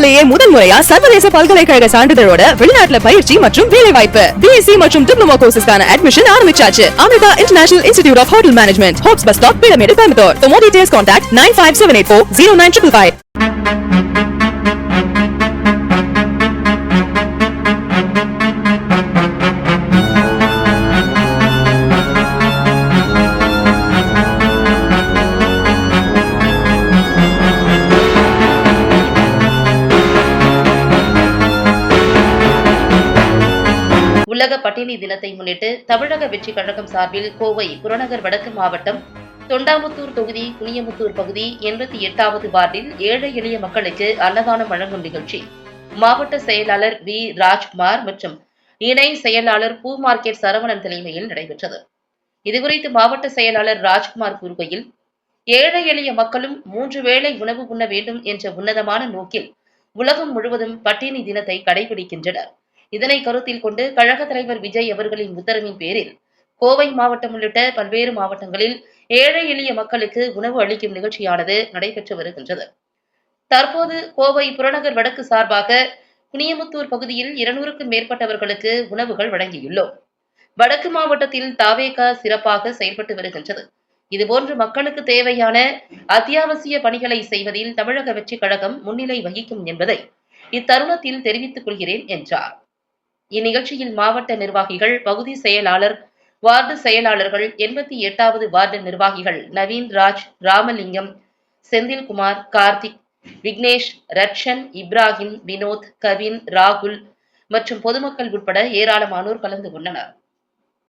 இந்தியாவிலேயே முதல் முறையா சர்வதேச பல்கலைக்கழக சான்றிதழோட வெளிநாட்டுல பயிற்சி மற்றும் வேலை வாய்ப்பு பிஎஸ்சி மற்றும் டிப்ளமோ கோர்சஸ்க்கான அட்மிஷன் ஆரம்பிச்சாச்சு. Amrita international institute of hotel management Hopes bus stop pyramid Coimbatore For more contact nine five seven eight four zero nine triple five உலக பட்டினி தினத்தை முன்னிட்டு தமிழக வெற்றி கழகம் சார்பில் கோவை புறநகர் வடக்கு மாவட்டம் தொண்டாமுத்தூர் தொகுதி குனியமுத்தூர் பகுதி எண்பத்தி எட்டாவது வார்டில் ஏழை எளிய மக்களுக்கு அன்னதானம் வழங்கும் நிகழ்ச்சி. மாவட்ட செயலாளர் வி. ராஜ்குமார் மற்றும் இணை செயலாளர் பூ மார்க்கெட் சரவணன் தலைமையில் நடைபெற்றது. இதுகுறித்து மாவட்ட செயலாளர் ராஜ்குமார் கூறுகையில் ஏழை எளிய மக்களும் மூன்று வேளை உணவு உண்ண வேண்டும் என்ற உன்னதமான நோக்கில் உலகம் முழுவதும் பட்டினி தினத்தை கடைபிடிக்கின்றனர். இதனை கருத்தில் கொண்டு கழக தலைவர் விஜய் அவர்களின் உத்தரவின் பேரில் கோவை மாவட்டம் உள்ளிட்ட பல்வேறு மாவட்டங்களில் ஏழை எளிய மக்களுக்கு உணவு அளிக்கும் நிகழ்ச்சியானது நடைபெற்று வருகின்றது. தற்போது கோவை புறநகர் வடக்கு சார்பாக குனியமுத்தூர் பகுதியில் இருநூறுக்கும் மேற்பட்டவர்களுக்கு உணவுகள் வழங்கியுள்ளோம். வடக்கு மாவட்டத்தில் தாவேகா சிறப்பாக செயல்பட்டு வருகின்றது. இதுபோன்று மக்களுக்கு தேவையான அத்தியாவசிய பணிகளை செய்வதில் தமிழக வெற்றிக் கழகம் முன்னிலை வகிக்கும் என்பதை இத்தருணத்தில் தெரிவித்துக் கொள்கிறேன் என்றார். இந்நிகழ்ச்சியில் மாவட்ட நிர்வாகிகள் பகுதி செயலாளர் வார்டு செயலாளர்கள் எண்பத்தி எட்டாவது வார்டு நிர்வாகிகள் நவீன் ராஜ் ராமலிங்கம் செந்தில்குமார் கார்த்திக் விக்னேஷ் ரட்சன் இப்ராஹிம் வினோத் கவின் ராகுல் மற்றும் பொதுமக்கள் உட்பட ஏராளமானோர் கலந்து கொண்டனர்.